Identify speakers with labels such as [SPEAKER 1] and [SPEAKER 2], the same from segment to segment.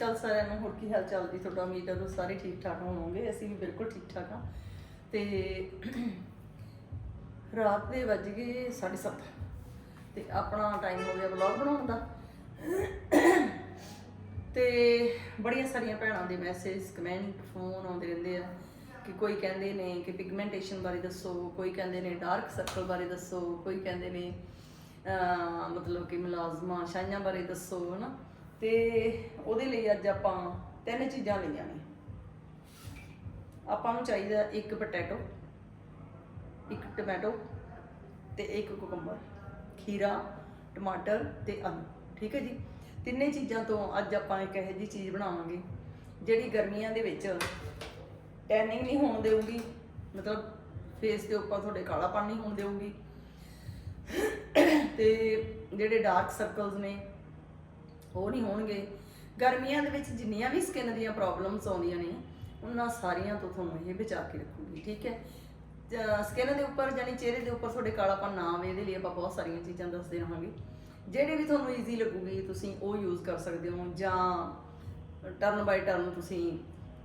[SPEAKER 1] ਅਕਾਲ ਸਾਰਿਆਂ ਨੂੰ ਹੋਰ ਕੀ ਹਾਲ ਚਾਲ ਜੀ? ਤੁਹਾਡਾ ਉਮੀਦ ਹੈ ਤੁਸੀਂ ਸਾਰੇ ਠੀਕ ਠਾਕ ਹੋਵੋਗੇ, ਅਸੀਂ ਵੀ ਬਿਲਕੁਲ ਠੀਕ ਠਾਕ ਹਾਂ। ਤੇ ਰਾਤ ਦੇ ਵੱਜ ਗਏ 7:30 ਤੇ ਆਪਣਾ ਟਾਈਮ ਹੋ ਗਿਆ ਵਲੌਗ ਬਣਾਉਣ ਦਾ। ਤੇ ਬੜੀਆਂ ਸਾਰੀਆਂ ਭੈਣਾਂ ਦੇ ਮੈਸੇਜ ਕਮੈਂਟ ਫੋਨ ਆਉਂਦੇ ਰਹਿੰਦੇ ਆ ਕਿ ਕੋਈ ਕਹਿੰਦੇ ਨੇ ਕਿ ਪਿਗਮੈਂਟੇਸ਼ਨ ਬਾਰੇ ਦੱਸੋ, ਕੋਈ ਕਹਿੰਦੇ ਨੇ ਡਾਰਕ ਸਰਕਲ ਬਾਰੇ ਦੱਸੋ, ਕੋਈ ਕਹਿੰਦੇ ਨੇ ਮਤਲਬ ਕਿ ਮੁਲਾਜ਼ਮਾਂ ਛਾਈਆਂ ਬਾਰੇ ਦੱਸੋ, ਹਨਾ? ਤੇ ਉਹਦੇ ਲਈ ਅੱਜ ਆਪਾਂ ਤਿੰਨ ਚੀਜ਼ਾਂ ਲਈਆਂ ਨੇ। ਆਪਾਂ ਨੂੰ ਚਾਹੀਦਾ ਇੱਕ ਪੋਟੈਟੋ ਇੱਕ ਟੋਮੈਟੋ ਤੇ ਇੱਕ ਕੁਕੰਬਰ ਖੀਰਾ, ਟਮਾਟਰ ਤੇ ਆਲੂ, ਠੀਕ ਹੈ ਜੀ? ਤਿੰਨੇ ਚੀਜ਼ਾਂ ਤੋਂ ਅੱਜ ਆਪਾਂ ਇੱਕ ਇਹੋ ਜਿਹੀ ਚੀਜ਼ ਬਣਾਵਾਂਗੇ, ਜਿਹੜੀ ਗਰਮੀਆਂ ਦੇ ਵਿੱਚ ਟੈਨਿੰਗ ਨਹੀਂ ਹੋਣ ਦੇਊਗੀ, ਮਤਲਬ ਫੇਸ ਦੇ ਉੱਪਰ ਤੁਹਾਡੇ ਕਾਲਾ ਪਾਣੀ ਹੋਣ ਦੇਊਗੀ। ਤੇ ਜਿਹੜੇ ਡਾਰਕ ਸਰਕਲਸ ਨੇ ਉਹ ਨਹੀਂ ਹੋਣਗੇ। ਗਰਮੀਆਂ ਦੇ ਵਿੱਚ ਜਿੰਨੀਆਂ ਵੀ ਸਕਿਨ ਦੀਆਂ ਪ੍ਰੋਬਲਮਸ ਆਉਂਦੀਆਂ ਨੇ ਉਹਨਾਂ ਸਾਰੀਆਂ ਤੋਂ ਤੁਹਾਨੂੰ ਇਹ ਬਚਾ ਕੇ ਰੱਖੂਗੀ ਠੀਕ ਹੈ? ਸਕਿਨ ਦੇ ਉੱਪਰ ਜਾਨੀ ਚਿਹਰੇ ਦੇ ਉੱਪਰ ਤੁਹਾਡੇ ਕਾਲਾਪਨ ਨਾ ਆਵੇ ਇਹਦੇ ਲਈ ਆਪਾਂ ਬਹੁਤ ਸਾਰੀਆਂ ਚੀਜ਼ਾਂ ਦੱਸਦੇ ਰਹਾਂਗੇ। ਜਿਹੜੇ ਵੀ ਤੁਹਾਨੂੰ ਈਜ਼ੀ ਲੱਗੂਗੀ ਤੁਸੀਂ ਉਹ ਯੂਜ਼ ਕਰ ਸਕਦੇ ਹੋ ਜਾਂ ਟਰਨ ਬਾਈ ਟਰਨ ਤੁਸੀਂ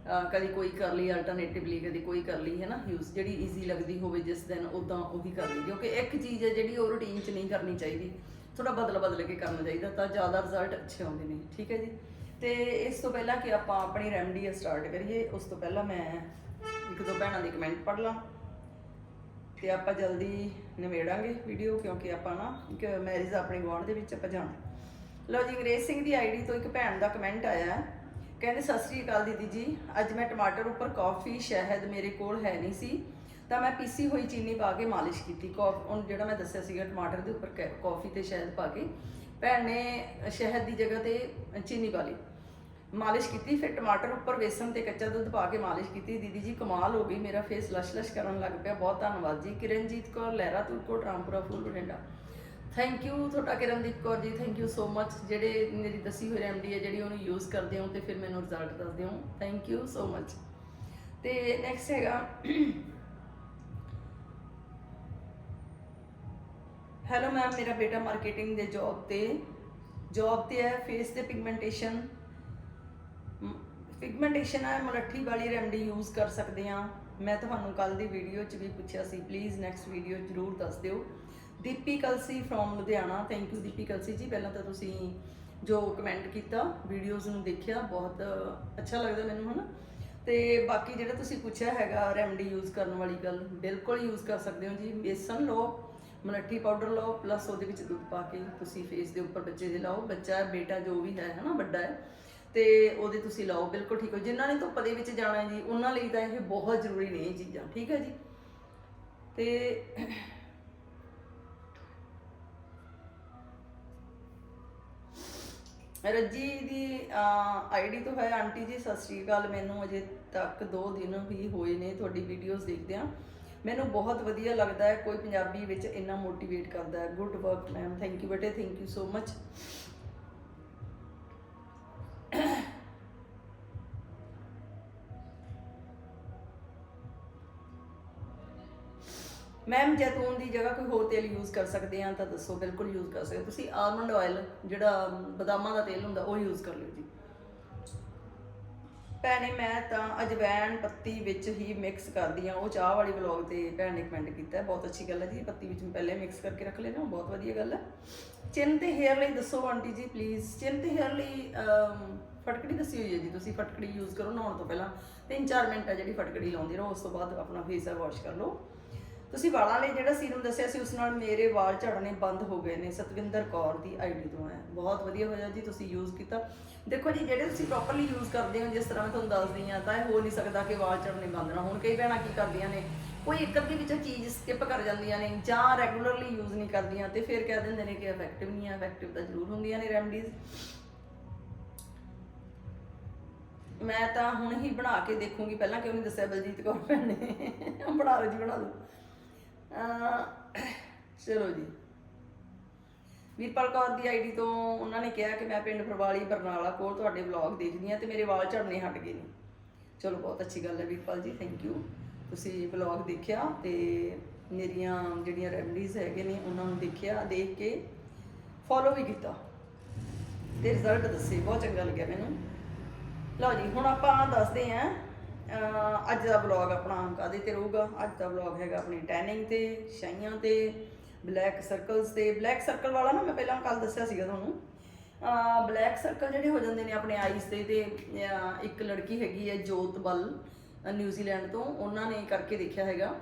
[SPEAKER 1] ਅਹ, ਕਦੀ ਕੋਈ ਕਰ ਲਈ ਅਲਟਰਨੇਟਿਵਲੀ ਕਦੀ ਕੋਈ ਕਰ ਲਈ ਹੈ ਨਾ? ਯੂਜ਼ ਜਿਹੜੀ ਈਜ਼ੀ ਲੱਗਦੀ ਹੋਵੇ ਜਿਸ ਦਿਨ ਉਦਾਂ ਉਹੀ ਕਰ ਲਈ ਕਿਉਂਕਿ ਇੱਕ ਚੀਜ਼ ਹੈ ਜਿਹੜੀ ਉਹ ਰੂਟੀਨ 'ਚ ਨਹੀਂ ਕਰਨੀ ਚਾਹੀਦੀ। ਥੋੜਾ ਬਦਲ ਬਦਲ ਕੇ ਕਰਨਾ ਚਾਹੀਦਾ ਤਾਂ ਜ਼ਿਆਦਾ ਰਿਜ਼ਲਟ ਅੱਛੇ ਆਉਂਦੇ ਨੇ, ਠੀਕ ਹੈ ਜੀ? ਤੇ ਇਸ ਤੋਂ ਪਹਿਲਾਂ ਕਿ ਆਪਾਂ ਆਪਣੀ ਰੈਮਡੀ ਸਟਾਰਟ ਕਰੀਏ, ਉਸ ਤੋਂ ਪਹਿਲਾਂ ਮੈਂ ਇੱਕ ਦੋ ਭੈਣਾਂ ਦੀ ਕਮੈਂਟ ਪੜ੍ਹ ਲਾਂ। ਤੇ ਆਪਾਂ ਜਲਦੀ ਨਿਬੇੜਾਂਗੇ ਵੀਡੀਓ ਕਿਉਂਕਿ ਆਪਾਂ ਨਾ ਇੱਕ ਮੈਰਿਜ ਆਪਣੇ ਗੁਆਂਢ ਦੇ ਵਿੱਚ ਆਪਾਂ ਜਾਣਾ। ਲਓ ਜੀ ਅੰਗਰੇਜ਼ ਸਿੰਘ ਦੀ ਆਈਡੀ ਤੋਂ ਇੱਕ ਭੈਣ ਦਾ ਕਮੈਂਟ ਆਇਆ। ਕਹਿੰਦੇ, ਸਤਿ ਸ੍ਰੀ ਅਕਾਲ ਦੀਦੀ ਜੀ, ਅੱਜ ਮੈਂ ਟਮਾਟਰ ਉੱਪਰ ਕਾਫੀ ਸ਼ਹਿਦ ਮੇਰੇ ਕੋਲ ਹੈ ਨਹੀਂ ਸੀ। ਤਾਂ ਮੈਂ ਪੀਸੀ ਹੋਈ ਚੀਨੀ ਪਾ ਕੇ ਮਾਲਿਸ਼ ਕੀਤੀ। ਕਾਫ ਉਹ ਜਿਹੜਾ ਮੈਂ ਦੱਸਿਆ ਸੀਗਾ ਟਮਾਟਰ ਦੇ ਉੱਪਰ ਕੈ- ਕੌਫੀ ਤੇ ਸ਼ਹਿਦ ਪਾ ਕੇ, ਭੈਣ ਨੇ ਸ਼ਹਿਦ ਦੀ ਜਗ੍ਹਾ ਤੇ ਚੀਨੀ ਪਾ ਲਈ। ਮਾਲਿਸ਼ ਕੀਤੀ, ਫਿਰ ਟਮਾਟਰ ਉੱਪਰ ਵੇਸਣ ਤੇ ਕੱਚਾ ਦੁੱਧ ਪਾ ਕੇ ਮਾਲਿਸ਼ ਕੀਤੀ। ਦੀਦੀ ਜੀ, ਕਮਾਲ ਹੋ ਗਈ, ਮੇਰਾ ਫੇਸ ਲਸ਼-ਲਸ਼ ਕਰਨ ਲੱਗ ਪਿਆ। ਬਹੁਤ ਧੰਨਵਾਦ ਜੀ। ਕਿਰਨਜੀਤ ਕੌਰ, ਲਹਿਰਾ ਤੁਰਕੋਟ ਰਾਮਪੁਰਾ ਫੂਲ ਬਠਿੰਡਾ। ਥੈਂਕ ਯੂ ਤੁਹਾਡਾ ਕਿਰਨਦੀਪ ਕੌਰ ਜੀ। ਥੈਂਕ ਯੂ ਸੋ ਮੱਚ ਜਿਹੜੇ ਮੇਰੀ ਦੱਸੀ ਹੋਈ ਰੈਮਡੀ ਹੈ, ਜਿਹੜੀ ਉਹਨੂੰ ਯੂਜ਼ ਕਰਦੇ ਹੋ ਤੇ ਫਿਰ ਮੈਨੂੰ ਰਿਜ਼ਲਟ ਦੱਸਦੇ ਹੋ। ਥੈਂਕ ਯੂ ਸੋ ਮੱਚ ਤੇ ਨੈਕਸਟ ਹੈਗਾ ਹੈਲੋ ਮੈਮ ਮੇਰਾ ਬੇਟਾ ਮਾਰਕੀਟਿੰਗ ਦੇ ਜੌਬ ਤੇ ਜੌਬ ਤੇ ਹੈ ਫੇਸ ਤੇ ਪਿਗਮੈਂਟੇਸ਼ਨ ਪਿਗਮੈਂਟੇਸ਼ਨ ਹੈ ਮਲੱਠੀ ਵਾਲੀ ਰੈਮਡੀ ਯੂਜ਼ ਕਰ ਸਕਦੇ ਆ ਮੈਂ ਤੁਹਾਨੂੰ ਕੱਲ ਦੀ ਵੀਡੀਓ 'ਚ ਵੀ ਪੁੱਛਿਆ ਸੀ ਪਲੀਜ਼ ਨੈਕਸਟ ਵੀਡੀਓ ਜ਼ਰੂਰ ਦੱਸ ਦਿਓ Deepi Kalsi from Ludhiana thank you Deepi Kalsi ji ਪਹਿਲਾਂ ਤਾਂ ਤੁਸੀਂ ਜੋ ਕਮੈਂਟ ਕੀਤਾ ਵੀਡੀਓਜ਼ ਨੂੰ ਦੇਖਿਆ ਬਹੁਤ ਅੱਛਾ ਲੱਗਦਾ ਮੈਨੂੰ ਹਨਾ ਤੇ ਬਾਕੀ ਜਿਹੜਾ ਤੁਸੀਂ ਪੁੱਛਿਆ ਹੈਗਾ ਰੈਮਡੀ ਯੂਜ਼ ਕਰਨ ਵਾਲੀ ਗੱਲ ਬਿਲਕੁਲ ਯੂਜ਼ ਕਰ ਸਕਦੇ ਹੋ ਜੀ ਬੇਸਨ ਲਓ ਮਲੱਠੀ ਪਾਊਡਰ ਲਓ ਪਲੱਸ ਉਹਦੇ ਵਿੱਚ ਦੁੱਧ ਪਾ ਕੇ ਤੁਸੀਂ ਫੇਸ ਦੇ ਉੱਪਰ ਬੱਚੇ ਦੇ ਲਾਓ। ਬੱਚਾ, ਬੇਟਾ ਜੋ ਵੀ ਹੈ, ਹਨਾ, ਵੱਡਾ ਹੈ, ਤੇ ਉਹਦੇ ਤੁਸੀਂ ਲਾਓ, ਬਿਲਕੁਲ ਠੀਕ ਹੋ। ਜਿਨ੍ਹਾਂ ਨੇ ਧੁੱਪ ਦੇ ਵਿੱਚ ਜਾਣਾ ਜੀ, ਉਹਨਾਂ ਲਈ ਤਾਂ ਇਹ ਬਹੁਤ ਜ਼ਰੂਰੀ ਨੇ ਇਹ ਚੀਜ਼ਾਂ, ਠੀਕ ਹੈ ਜੀ? ਤੇ ਰੱਜੀ ਦੀ ਆਈਡੀ ਤੋਂ ਹੈ, ਆਂਟੀ ਜੀ, ਸਤਿ ਸ਼੍ਰੀ ਅਕਾਲ। ਮੈਨੂੰ ਅਜੇ ਤੱਕ 2 ਦਿਨ ਵੀ ਹੋਏ ਨੇ ਤੁਹਾਡੀ ਵੀਡੀਓਜ਼ ਦੇਖਦੇ ਆ ਮੈਨੂੰ ਬਹੁਤ ਵਧੀਆ ਲੱਗਦਾ ਹੈ, ਕੋਈ ਪੰਜਾਬੀ ਵਿੱਚ ਇੰਨਾ ਮੋਟੀਵੇਟ ਕਰਦਾ ਹੈ। Good work ma'am thank you ਬੇਟੇ thank you so much ma'am ਜੈਤੂਨ ਦੀ ਜਗ੍ਹਾ ਕੋਈ ਹੋਰ ਤੇਲ ਯੂਜ਼ ਕਰ ਸਕਦੇ ਆ, ਤਾਂ ਦੱਸੋ, ਬਿਲਕੁਲ ਯੂਜ਼ ਕਰ ਸਕਦੇ ਹੋ। ਤੁਸੀਂ ਆਲਮੰਡ ਆਇਲ ਜਿਹੜਾ ਬਦਾਮਾਂ ਦਾ ਤੇਲ ਹੁੰਦਾ, ਉਹ ਯੂਜ਼ ਕਰ ਲਿਓ ਜੀ। ਭੈਣੇ, ਮੈਂ ਤਾਂ ਅਜਵੈਨ ਪੱਤੀ ਵਿੱਚ ਹੀ ਮਿਕਸ ਕਰਦੀ ਆ ਉਹ ਚਾਹ ਵਾਲੀ ਵਲੌਗ ਤੇ ਭੈਣ ਨੇ ਕਮੈਂਟ ਕੀਤਾ। ਬਹੁਤ ਅੱਛੀ ਗੱਲ ਹੈ ਜੀ। ਪੱਤੀ ਵਿੱਚ ਮੈਂ ਪਹਿਲੇ ਮਿਕਸ ਕਰਕੇ ਰੱਖ ਲੈਣਾ ਬਹੁਤ ਵਧੀਆ ਗੱਲ ਹੈ। ਚਿੰਨ ਤੇ ਹੇਅਰ ਲਈ ਦੱਸੋ ਆਂਟੀ ਜੀ ਪਲੀਜ਼ ਚਿੰਨ ਤੇ ਹੇਅਰ ਲਈ ਫਟਕੜੀ ਦੱਸੀ ਹੋਈ ਹੈ ਜੀ। ਤੁਸੀਂ ਫਟਕੜੀ ਯੂਜ਼ ਕਰੋ ਨਹਾਉਣ ਤੋਂ ਪਹਿਲਾਂ। 3-4 ਮਿੰਟ ਹੈ ਜਿਹੜੀ ਫਟਕੜੀ ਲਾਉਂਦੀ ਰਹੋ। ਉਸ ਤੋਂ ਬਾਅਦ ਆਪਣਾ ਫੇਸ ਵਾਸ਼ ਕਰ ਲਓ। ਤੁਸੀਂ ਵਾਲਾਂ ਲਈ ਜਿਹੜਾ ਸੀਰਮ ਦੱਸਿਆ ਸੀ ਉਸ ਨਾਲ ਮੇਰੇ ਵਾਲ ਝੜਨੇ ਬੰਦ ਹੋ ਗਏ ਨੇ, ਸਤਵਿੰਦਰ ਕੌਰ ਦੀ ਆਈਡੀ ਤੋਂ ਹੈ। ਬਹੁਤ ਵਧੀਆ ਹੋਇਆ ਜੀ, ਤੁਸੀਂ ਯੂਜ਼ ਕੀਤਾ। ਦੇਖੋ ਜੀ, ਜਿਹੜੇ ਤੁਸੀਂ ਪ੍ਰੋਪਰਲੀ ਯੂਜ਼ ਕਰਦੇ ਹੋ, ਜਿਸ ਤਰ੍ਹਾਂ ਮੈਂ ਤੁਹਾਨੂੰ ਦੱਸਦੀ ਹਾਂ, ਤਾਂ ਇਹ ਹੋ ਨਹੀਂ ਸਕਦਾ ਕਿ ਵਾਲ ਝੜਨੇ ਬੰਦ ਨਾ ਹੋਣ। ਕਈ ਭੈਣਾਂ ਕੀ ਕਰਦੀਆਂ ਨੇ, ਕੋਈ ਇੱਕ ਅੱਧੀ ਵਿੱਚੋਂ ਚੀਜ਼ ਸਕਿਪ ਕਰ ਜਾਂਦੀਆਂ ਨੇ, ਜਾਂ ਰੈਗੂਲਰਲੀ ਯੂਜ਼ ਨਹੀਂ ਕਰਦੀਆਂ, ਤੇ ਫਿਰ ਕਹਿ ਦਿੰਦੇ ਨੇ ਕਿ ਇਫੈਕਟਿਵ ਨਹੀਂ ਹੈ ਇਫੈਕਟਿਵ ਤਾਂ ਜ਼ਰੂਰ ਹੁੰਦੀਆਂ ਨੇ ਰੈਮਡੀਜ਼ ਮੈਂ ਤਾਂ ਹੁਣ ਹੀ ਬਣਾ ਕੇ ਦੇਖੂੰਗੀ, ਪਹਿਲਾਂ ਕਿਉਂ ਨਹੀਂ ਦੱਸਿਆ ਬਲਜੀਤ ਕੌਰ ਭੈਣ ਨੇ। ਬਣਾ ਲਓ ਜੀ, ਬਣਾ ਲਓ। ਚਲੋ ਜੀ। ਵੀਰਪਾਲ ਕੌਰ ਦੀ ਆਈਡੀ ਤੋਂ ਉਹਨਾਂ ਨੇ ਕਿਹਾ ਕਿ ਮੈਂ ਪਿੰਡ ਫਰਵਾਲੀ ਬਰਨਾਲਾ ਕੋਲ ਤੁਹਾਡੇ ਵਲੌਗ ਦੇਖਦੀ ਹਾਂ ਤੇ ਮੇਰੇ ਵਾਲ ਝੜਨੇ ਹਟ ਗਏ ਨੇ। ਚਲੋ, ਬਹੁਤ ਅੱਛੀ ਗੱਲ ਹੈ ਵੀਰਪਾਲ ਜੀ ਥੈਂਕ ਯੂ ਤੁਸੀਂ ਵਲੌਗ ਦੇਖਿਆ ਤੇ ਮੇਰੀਆਂ ਜਿਹੜੀਆਂ ਰੈਮਡੀਜ਼ ਹੈਗੇ ਨੇ, ਉਹਨਾਂ ਨੂੰ ਦੇਖਿਆ, ਦੇਖ ਕੇ ਫੋਲੋ ਵੀ ਕੀਤਾ। ਤੇ ਰਿਜ਼ਲਟ ਦੱਸੇ, ਬਹੁਤ ਚੰਗਾ ਲੱਗਿਆ ਮੈਨੂੰ। ਲਓ ਜੀ, ਹੁਣ ਆਪਾਂ ਦੱਸਦੇ ਆਂ ਅੱਜ ਦਾ ਵਲੌਗ ਆਪਣਾ ਕਾਦੇ ਤੇ ਰਹੂਗਾ? ਅੱਜ ਦਾ ਵਲੌਗ ਹੈਗਾ ਆਪਣੀ ਟੈਨਿੰਗ ਤੇ, ਛਾਈਆਂ ਤੇ ਬਲੈਕ ਸਰਕਲਸ ਤੇ। ਬਲੈਕ ਸਰਕਲ ਵਾਲਾ ਨਾ ਮੈਂ ਪਹਿਲਾਂ ਕੱਲ ਦੱਸਿਆ ਸੀਗਾ ਤੁਹਾਨੂੰ। ਬਲੈਕ ਸਰਕਲ ਜਿਹੜੇ ਹੋ ਜਾਂਦੇ ਨੇ ਆਪਣੇ ਆਈਜ਼ ਤੇ ਤੇ ਇੱਕ ਲੜਕੀ ਹੈਗੀ ਹੈ ਜੋਤ ਬਲ ਨਿਊਜ਼ੀਲੈਂਡ ਤੋਂ। ਉਹਨਾਂ ਨੇ ਕਰਕੇ ਦੇਖਿਆ ਹੈਗਾ।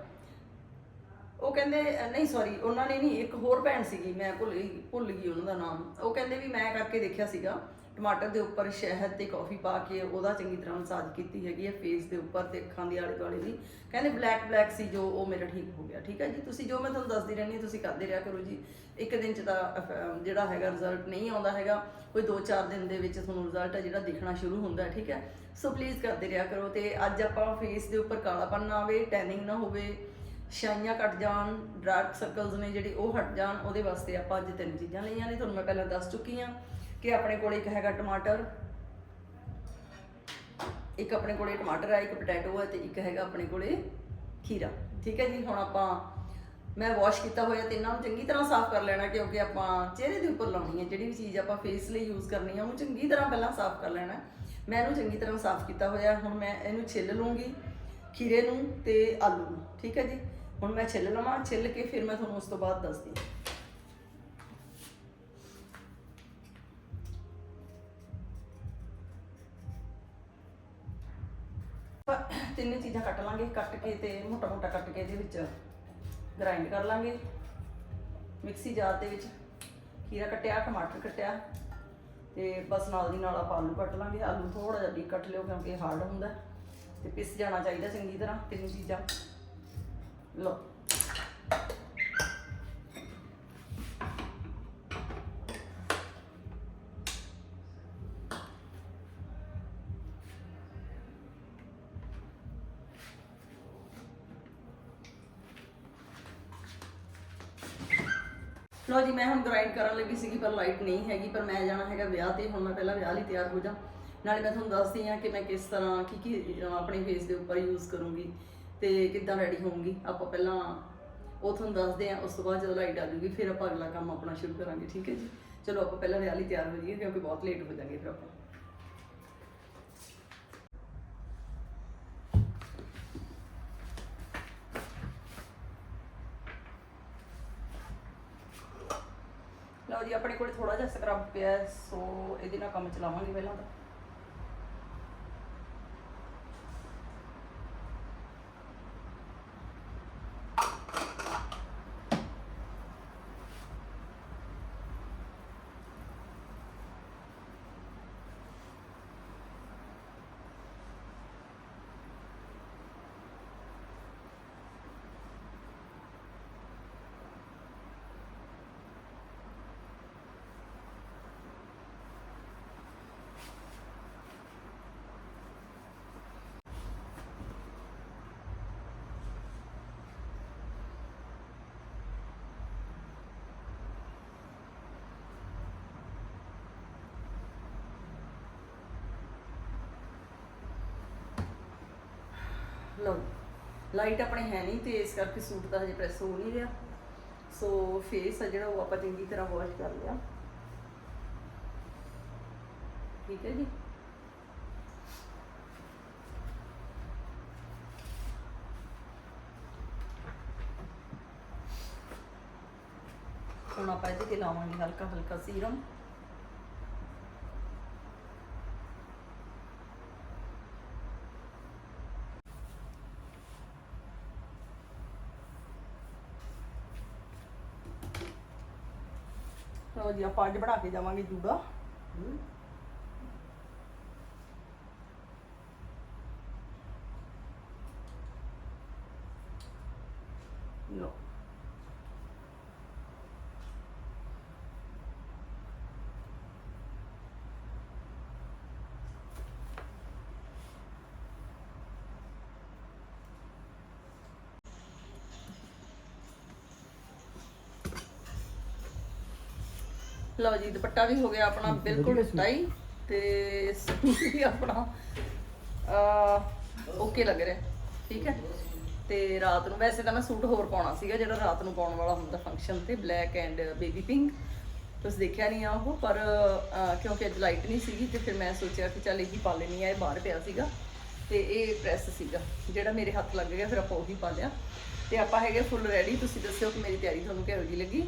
[SPEAKER 1] ਉਹ ਕਹਿੰਦੇ ਨਹੀਂ ਸੌਰੀ ਉਹਨਾਂ ਨੇ ਨਹੀਂ, ਇੱਕ ਹੋਰ ਭੈਣ ਸੀਗੀ, ਮੈਂ ਭੁੱਲ ਗਈ ਭੁੱਲ ਗਈ ਉਹਨਾਂ ਦਾ ਨਾਮ। ਉਹ ਕਹਿੰਦੇ ਵੀ ਮੈਂ ਕਰਕੇ ਦੇਖਿਆ ਸੀਗਾ। ਟਮਾਟਰ ਦੇ ਉੱਪਰ ਸ਼ਹਿਦ ਤੇ ਕਾਫੀ ਪਾ ਕੇ ਉਹਦਾ ਚੰਗੀ ਤਰ੍ਹਾਂ ਮਸਾਜ ਕੀਤੀ ਹੈਗੀ ਹੈ ਫੇਸ ਦੇ ਉੱਪਰ ਤੇ ਅੱਖਾਂ ਦੇ ਆਲੇ ਦੁਆਲੇ ਦੀ। ਕਹਿੰਦੇ ਬਲੈਕ ਬਲੈਕ ਸੀ ਜੋ ਉਹ ਮੇਰਾ ਠੀਕ ਹੋ ਗਿਆ, ਠੀਕ ਹੈ ਜੀ? ਤੁਸੀਂ ਜੋ ਮੈਂ ਤੁਹਾਨੂੰ ਦੱਸਦੀ ਰਹਿੰਦੀ ਹਾਂ, ਤੁਸੀਂ ਕਰਦੇ ਰਿਹਾ ਕਰੋ ਜੀ। ਇੱਕ ਦਿਨ ਚ ਤਾਂ ਜਿਹੜਾ ਹੈਗਾ ਰਿਜ਼ਲਟ ਨਹੀਂ ਆਉਂਦਾ ਹੈਗਾ। ਕੋਈ 2-4 ਦਿਨ ਦੇ ਵਿੱਚ ਤੁਹਾਨੂੰ ਰਿਜ਼ਲਟ ਹੈ ਜਿਹੜਾ ਦਿਖਣਾ ਸ਼ੁਰੂ ਹੁੰਦਾ ਠੀਕ ਹੈ? ਸੋ ਪਲੀਜ਼ ਕਰਦੇ ਰਿਹਾ ਕਰੋ ਤੇ ਅੱਜ ਆਪਾਂ ਫੇਸ ਦੇ ਉੱਪਰ ਕਾਲਾਪਨ ਨਾ ਆਵੇ ਟੈਨਿੰਗ ਨਾ ਹੋਵੇ, ਛਾਈਆਂ ਕੱਟ ਜਾਣ ਡਾਰਕ ਸਰਕਲਸ ਨੇ ਜਿਹੜੇ ਉਹ ਹਟ ਜਾਣ, ਉਹਦੇ ਵਾਸਤੇ ਆਪਾਂ ਅੱਜ ਤਿੰਨ ਚੀਜ਼ਾਂ ਲਈਆਂ ਨੇ, ਤੁਹਾਨੂੰ ਮੈਂ ਪਹਿਲਾਂ ਦੱਸ ਚੁੱਕੀ ਹਾਂ। ਕਿ ਆਪਣੇ ਕੋਲ ਇੱਕ ਹੈਗਾ ਟਮਾਟਰ। ਇੱਕ ਆਪਣੇ ਕੋਲੇ ਟਮਾਟਰ ਹੈ ਇੱਕ ਪੋਟੈਟੋ ਹੈ ਤੇ ਇੱਕ ਹੈਗਾ ਆਪਣੇ ਕੋਲੇ ਖੀਰਾ। ਠੀਕ ਹੈ ਜੀ, ਹੁਣ ਆਪਾਂ ਮੈਂ ਵਾਸ਼ ਕੀਤਾ ਹੋਇਆ ਤੇ ਇਹਨਾਂ ਨੂੰ ਚੰਗੀ ਤਰ੍ਹਾਂ ਸਾਫ਼ ਕਰ ਲੈਣਾ ਕਿਉਂਕਿ ਆਪਾਂ ਚਿਹਰੇ ਦੇ ਉੱਪਰ ਲਾਉਣੀ ਹੈ। ਜਿਹੜੀ ਵੀ ਚੀਜ਼ ਆਪਾਂ ਫੇਸ ਲਈ ਯੂਜ਼ ਕਰਨੀ ਹੈ ਉਹਨੂੰ ਚੰਗੀ ਤਰ੍ਹਾਂ ਪਹਿਲਾਂ ਸਾਫ਼ ਕਰ ਲੈਣਾ। ਮੈਂ ਇਹਨੂੰ ਚੰਗੀ ਤਰ੍ਹਾਂ ਸਾਫ਼ ਕੀਤਾ ਹੋਇਆ। ਹੁਣ ਮੈਂ ਇਹਨੂੰ ਛਿੱਲ ਲੂੰਗੀ ਖੀਰੇ ਨੂੰ ਤੇ ਆਲੂ ਨੂੰ। ਠੀਕ ਹੈ ਜੀ, ਹੁਣ ਮੈਂ ਛਿੱਲ ਲਵਾਂ, ਛਿੱਲ ਕੇ ਫਿਰ ਮੈਂ ਤੁਹਾਨੂੰ ਉਸ ਤੋਂ ਬਾਅਦ ਦੱਸਦੀ ਹਾਂ। ਤਿੰਨੇ ਚੀਜ਼ਾਂ ਕੱਟ ਲਾਂਗੇ, ਕੱਟ ਕੇ ਤੇ ਮੋਟਾ ਮੋਟਾ ਕੱਟ ਕੇ ਇਹਦੇ ਵਿੱਚ ਗ੍ਰਾਈਂਡ ਕਰ ਲਾਂਗੇ। ਮਿਕਸੀ ਜਾਰ ਦੇ ਵਿੱਚ ਖੀਰਾ ਕੱਟਿਆ, ਟਮਾਟਰ ਕੱਟਿਆ ਤੇ ਬਸ ਨਾਲ ਦੀ ਨਾਲ ਆਪਾਂ ਆਲੂ ਕੱਟ ਲਾਂਗੇ। ਆਲੂ ਥੋੜਾ ਜਿਹਾ ਵੀ ਕੱਟ ਲਿਓ ਕਿਉਂਕਿ ਹਾਰਡ ਹੁੰਦਾ ਹੈ ਤੇ ਪਿਸ ਜਾਣਾ ਚਾਹੀਦਾ ਚੰਗੀ ਤਰ੍ਹਾਂ ਤਿੰਨ ਚੀਜ਼ਾਂ। ਲਓ ਲੋ ਜੀ ਮੈਂ ਹੁਣ ਗ੍ਰਾਈਂਡ ਕਰਨ ਸੀਗੀ, ਪਰ ਲਾਈਟ ਨਹੀਂ ਹੈਗੀ, ਪਰ ਮੈਂ ਜਾਣਾ ਹੈਗਾ ਵਿਆਹ ਤੇ, ਹੁਣ ਮੈਂ ਪਹਿਲਾਂ ਵਿਆਹ ਲਈ ਤਿਆਰ ਹੋ ਜਾ ਨਾਲੇ ਮੈਂ ਤੁਹਾਨੂੰ ਦੱਸਦੀ ਹਾਂ ਕਿ ਮੈਂ ਕਿਸ ਤਰ੍ਹਾਂ, ਕੀ ਕੀ ਆਪਣੇ ਫੇਸ ਦੇ ਉੱਪਰ ਯੂਜ਼ ਕਰੂੰਗੀ ਤੇ ਕਿੱਦਾਂ ਰੈਡੀ ਹੋਊਂਗੀ। ਆਪਾਂ ਪਹਿਲਾਂ ਉਹ ਤੁਹਾਨੂੰ ਦੱਸਦੇ ਹਾਂ, ਉਸ ਤੋਂ ਬਾਅਦ ਜਦੋਂ ਲਾਈਟ ਆ ਜੂਗੀ, ਫਿਰ ਆਪਾਂ ਅਗਲਾ ਕੰਮ ਆਪਣਾ ਸ਼ੁਰੂ ਕਰਾਂਗੇ, ਠੀਕ ਹੈ ਜੀ? ਚਲੋ, ਆਪਾਂ ਪਹਿਲਾਂ ਵਿਆਹ ਲਈ ਤਿਆਰ ਹੋ ਜਾਈਏ, ਕਿਉਂਕਿ ਬਹੁਤ ਲੇਟ ਹੋ ਜਾਾਂਗੇ ਫਿਰ ਆਪਾਂ ਲਓ ਜੀ ਆਪਣੇ ਕੋਲ ਥੋੜਾ ਜਿਹਾ ਸੋ ਇਹਦੇ ਨਾਲ ਕੰਮ ਚਲਾਵਾਂਗੇ ਪਹਿਲਾਂ ਤਾਂ। ਲਓ ਲਾਈਟ ਆਪਣੇ ਹੈ ਨਹੀਂ ਤੇ ਇਸ ਕਰਕੇ ਸੂਟ ਤਾਂ ਹਜੇ ਪ੍ਰੈਸ ਹੋ ਨਹੀਂ ਰਿਹਾ। ਸੋ ਫੇਸ ਆ ਜਿਹੜਾ ਉਹ ਆਪਾਂ ਚੰਗੀ ਤਰ੍ਹਾਂ ਵਾਸ਼ ਕਰ ਲਿਆ। ਠੀਕ ਹੈ ਜੀ? ਹੁਣ ਆਪਾਂ ਇਹਦੇ ਤੇ ਲਾਵਾਂਗੇ ਹਲਕਾ ਹਲਕਾ ਸੀਰਮ ਲਓ ਜੀ ਆਪਾਂ ਅੱਜ ਬਣਾ ਕੇ ਜਾਵਾਂਗੇ ਜੂੜਾ। ਲਓ। ਲਓ ਜੀ ਦੁਪੱਟਾ ਵੀ ਹੋ ਗਿਆ ਆਪਣਾ ਬਿਲਕੁਲ ਟਾਈ ਤੇ ਸੂਟ ਵੀ ਆਪਣਾ ਅ ਓਕੇ ਲੱਗ ਰਿਹਾ ਠੀਕ ਹੈ? ਤੇ ਰਾਤ ਨੂੰ ਵੈਸੇ ਤਾਂ ਮੈਂ ਸੂਟ ਹੋਰ ਪਾਉਣਾ ਸੀਗਾ ਜਿਹੜਾ ਰਾਤ ਨੂੰ ਪਾਉਣ ਵਾਲਾ ਹੁੰਦਾ ਫੰਕਸ਼ਨ ਤੇ ਬਲੈਕ ਐਂਡ ਬੇਬੀ ਪਿੰਕ ਤੁਸੀਂ ਦੇਖਿਆ ਨਹੀਂ ਆ ਉਹ ਪਰ ਕਿਉਂਕਿ ਅੱਜ ਲਾਈਟ ਨਹੀਂ ਸੀਗੀ ਤੇ ਫਿਰ ਮੈਂ ਸੋਚਿਆ ਕਿ ਚੱਲ ਇਹੀ ਪਾ ਲੈਣੀ ਆ ਇਹ ਬਾਹਰ ਪਿਆ ਸੀਗਾ। ਤੇ ਇਹ ਪ੍ਰੈਸ ਸੀਗਾ ਜਿਹੜਾ ਮੇਰੇ ਹੱਥ ਲੱਗ ਗਿਆ ਫਿਰ ਆਪਾਂ ਉਹੀ ਪਾ ਲਿਆ। ਤੇ ਆਪਾਂ ਹੈਗੇ ਫੁੱਲ ਰੈਡੀ ਤੁਸੀਂ ਦੱਸਿਓ ਕਿ ਮੇਰੀ ਤਿਆਰੀ ਤੁਹਾਨੂੰ ਕਿਹੋ ਜਿਹੀ ਲੱਗੀ?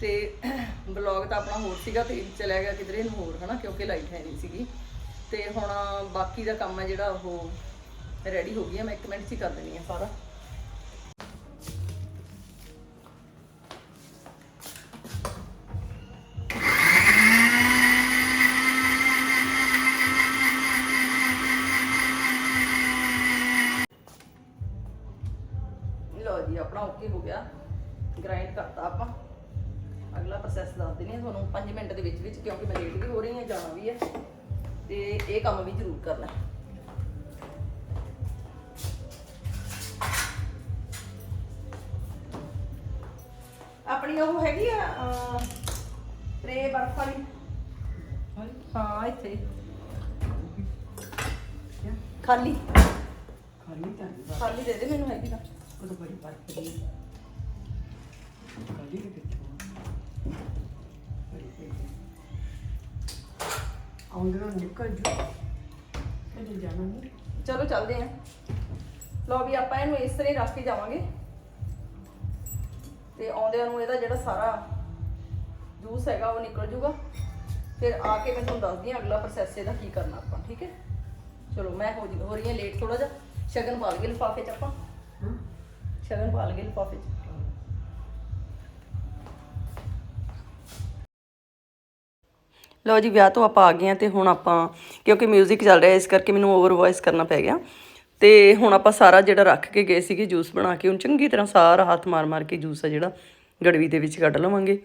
[SPEAKER 1] ਤੇ ਬਲੌਗ ਤਾਂ ਆਪਣਾ ਹੋਰ ਸੀਗਾ ਤੇ ਚਲਿਆ ਗਿਆ ਕਿਧਰੇ ਨੂੰ ਹੋਰ, ਹਨਾ, ਕਿਉਂਕਿ ਲਾਈਟ ਹੈ ਨਹੀਂ ਸੀਗੀ। ਤੇ ਹੁਣ ਬਾਕੀ ਦਾ ਕੰਮ ਹੈ ਜਿਹੜਾ ਉਹ ਰੈਡੀ ਹੋ ਗਿਆ ਮੈਂ ਇੱਕ ਮਿੰਟ 'ਚ ਹੀ ਕਰ ਦੇਣੀ ਆ ਸਾਰਾ। ਲਓ ਜੀ, ਆਪਣਾ ਓਕੇ ਹੋ ਗਿਆ। ਗ੍ਰਾਈਂਡ ਕਰਤਾ 5 ਮਿੰਟ ਦੇ ਵਿੱਚ ਵਿੱਚ ਕਿਉਂਕਿ ਮੈਂ ਲੇਟ ਵੀ ਹੋ ਰਹੀ ਹਾਂ ਜਾਣਾ ਵੀ ਹੈ। ਤੇ ਇਹ ਕੰਮ ਵੀ ਜ਼ਰੂਰ ਕਰਨਾ। ਆਪਣੀ ਉਹ ਹੈਗੀ ਆ ਟਰੇ ਬਰਫ ਵਾਲੀ? ਹਾਂ ਇੱਥੇ। ਖਾਲੀ?
[SPEAKER 2] ਖਾਲੀ ਤਾਂ ਨਹੀਂ
[SPEAKER 1] ਖਾਲੀ ਦੇ ਦੇ ਮੈਨੂੰ ਹੈਗੀ ਤਾਂ।
[SPEAKER 2] ਉਹ ਤਾਂ ਬੜੀ ਬਰਫ ਦੀ ਖਾਲੀ ਦੇ ਵਿੱਚੋਂ ਆਉਂਦੇ ਨੂੰ ਨਿਕਲ ਜੂ ਕਦੇ ਜਾਣਾ ਨਹੀਂ
[SPEAKER 1] ਚਲੋ ਚੱਲਦੇ ਆਂ ਲਓ ਵੀ ਆਪਾਂ ਇਹਨੂੰ ਇਸ ਤਰ੍ਹਾਂ ਹੀ ਰੱਖ ਕੇ ਜਾਵਾਂਗੇ। ਤੇ ਆਉਂਦਿਆਂ ਨੂੰ ਇਹਦਾ ਜਿਹੜਾ ਸਾਰਾ ਜੂਸ ਹੈਗਾ ਉਹ ਨਿਕਲ ਜੂਗਾ ਫਿਰ ਆ ਕੇ ਮੈਂ ਤੁਹਾਨੂੰ ਦੱਸਦੀ ਹਾਂ ਅਗਲਾ ਪ੍ਰੋਸੈਸ ਇਹਦਾ ਕੀ ਕਰਨਾ ਆਪਾਂ ਠੀਕ ਹੈ? ਚਲੋ ਮੈਂ ਹੋ ਜੀ ਹੋ ਰਹੀ ਹਾਂ ਲੇਟ ਥੋੜਾ ਜਿਹਾ। ਸ਼ਗਨ ਪਾ ਲਈਏ ਲਿਫਾਫੇ 'ਚ ਆਪਾਂ।
[SPEAKER 2] ਹਾਂ।
[SPEAKER 1] ਸ਼ਗਨ ਪਾ ਲਈਏ ਲਿਫਾਫੇ 'ਚ। ਲਓ ਜੀ, ਵਿਆਹ ਤੋਂ ਆਪਾਂ ਆ ਗਏ ਆ ਤੇ ਹੁਣ ਆਪਾਂ, ਕਿਉਂਕਿ 뮤직 ਚੱਲ ਰਿਹਾ, ਇਸ ਕਰਕੇ ਮੈਨੂੰ ਓਵਰ ਵੌਇਸ ਕਰਨਾ ਪੈ ਗਿਆ। ਤੇ ਹੁਣ ਆਪਾਂ ਸਾਰਾ ਜਿਹੜਾ ਰੱਖ ਕੇ ਗਏ ਸੀਗੇ ਜੂਸ ਬਣਾ ਕੇ ਉਹਨੂੰ ਚੰਗੀ ਤਰ੍ਹਾਂ ਸਾਰਾ ਹੱਥ ਮਾਰ-ਮਾਰ ਕੇ ਜੂਸ ਆ ਜਿਹੜਾ, ਗੜਵੀ ਦੇ ਵਿੱਚ ਕੱਢ ਲਵਾਂਗੇ।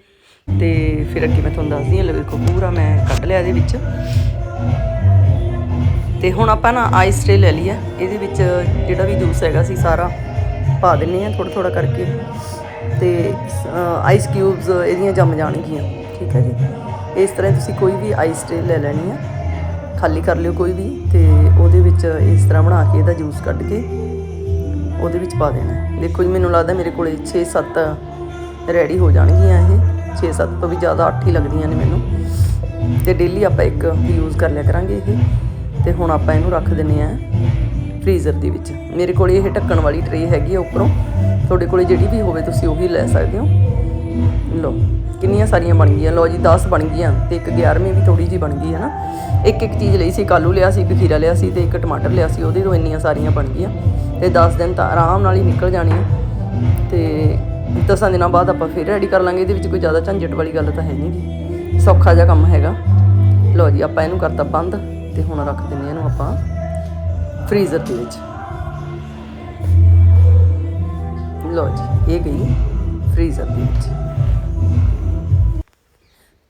[SPEAKER 1] ਤੇ ਫਿਰ ਅੱਗੇ ਮੈਂ ਤੁਹਾਨੂੰ ਦੱਸਦੀ ਹਾਂ ਲੈ ਵੇਖੋ, ਪੂਰਾ ਮੈਂ ਕੱਢ ਲਿਆ ਇਹਦੇ ਵਿੱਚ। ਤੇ ਹੁਣ ਆਪਾਂ ਨਾ ਆਈਸ ਟ੍ਰੇ ਲੈ ਲਈ ਆ ਇਹਦੇ ਵਿੱਚ ਜਿਹੜਾ ਵੀ ਜੂਸ ਹੈਗਾ ਸੀ ਸਾਰਾ ਪਾ ਦਿੰਨੇ ਆ ਥੋੜਾ ਥੋੜਾ ਕਰਕੇ। ਤੇ ਆਈਸ ਕਿਊਬਸ ਇਹਦੀਆਂ ਜੰਮ ਜਾਣਗੀਆਂ, ਠੀਕ ਹੈ ਜੀ। ਇਸ ਤਰ੍ਹਾਂ ਤੁਸੀਂ ਕੋਈ ਵੀ ਆਈਸ ਟ੍ਰੇ ਲੈ ਲੈਣੀ ਆ, ਖਾਲੀ ਕਰ ਲਿਓ ਕੋਈ ਵੀ ਤੇ ਉਹਦੇ ਵਿੱਚ ਇਸ ਤਰ੍ਹਾਂ ਬਣਾ ਕੇ ਇਹਦਾ ਜੂਸ ਕੱਢ ਕੇ ਉਹਦੇ ਵਿੱਚ ਪਾ ਦੇਣਾ। ਦੇਖੋ ਜੀ, ਮੈਨੂੰ ਲੱਗਦਾ ਮੇਰੇ ਕੋਲੇ 6-7 ਰੈਡੀ ਹੋ ਜਾਣਗੀਆਂ ਇਹ। 6-7 ਤੋਂ ਵੀ ਜ਼ਿਆਦਾ 8 ਹੀ ਲੱਗਦੀਆਂ ਨੇ ਮੈਨੂੰ। ਤੇ ਡੇਲੀ ਆਪਾਂ ਇੱਕ ਯੂਜ਼ ਕਰ ਲਿਆ ਕਰਾਂਗੇ ਇਹ। ਤੇ ਹੁਣ ਆਪਾਂ ਇਹਨੂੰ ਰੱਖ ਦਿੰਨੇ ਆ ਫ੍ਰੀਜ਼ਰ ਦੇ ਵਿੱਚ। ਮੇਰੇ ਕੋਲ ਇਹ ਢੱਕਣ ਵਾਲੀ ਟਰੇ ਹੈਗੀ ਆ ਉੱਪਰੋਂ। ਤੁਹਾਡੇ ਕੋਲ ਜਿਹੜੀ ਵੀ ਹੋਵੇ ਤੁਸੀਂ ਉਹੀ ਲੈ ਸਕਦੇ ਹੋ। ਲਓ। ਕਿੰਨੀਆਂ ਸਾਰੀਆਂ ਬਣ ਗਈਆਂ। ਲਓ ਜੀ 10 ਬਣ ਗਈਆਂ ਤੇ ਇੱਕ 11ਵੀਂ ਵੀ ਥੋੜੀ ਜੀ ਬਣ ਗਈ, ਹੈ ਨਾ? ਇੱਕ ਇੱਕ ਚੀਜ਼ ਲਈ ਸੀ, ਇੱਕ ਆਲੂ ਲਿਆ ਸੀ, ਇੱਕ ਖੀਰਾ ਲਿਆ ਸੀ ਤੇ ਇੱਕ ਟਮਾਟਰ ਲਿਆ ਸੀ, ਉਹਦੇ ਤੋਂ ਇੰਨੀਆਂ ਸਾਰੀਆਂ ਬਣ ਗਈਆਂ ਤੇ 10 ਦਿਨ ਤਾਂ ਆਰਾਮ ਨਾਲ ਹੀ ਨਿਕਲ ਜਾਣੀਆਂ। ਤੇ ਦਸਾਂ ਦਿਨਾਂ ਬਾਅਦ ਆਪਾਂ ਫਿਰ ਰੈਡੀ ਕਰ ਲਾਂਗੇ, ਇਹਦੇ ਵਿੱਚ ਕੋਈ ਜ਼ਿਆਦਾ ਝੰਜਟ ਵਾਲੀ ਗੱਲ ਤਾਂ ਹੈ ਨਹੀਂ ਗੀ। ਸੌਖਾ ਜਿਹਾ ਕੰਮ ਹੈਗਾ। ਲਓ ਜੀ, ਆਪਾਂ ਇਹਨੂੰ ਕਰਤਾ ਬੰਦ ਤੇ ਹੁਣ ਰੱਖ ਦਿੰਦੇ ਹਾਂ ਇਹਨੂੰ ਆਪਾਂ ਫ੍ਰੀਜ਼ਰ ਦੇ ਵਿੱਚ। ਲਓ ਜੀ, ਇਹ ਗਈ ਫ੍ਰੀਜ਼ਰ ਦੇ ਵਿੱਚ।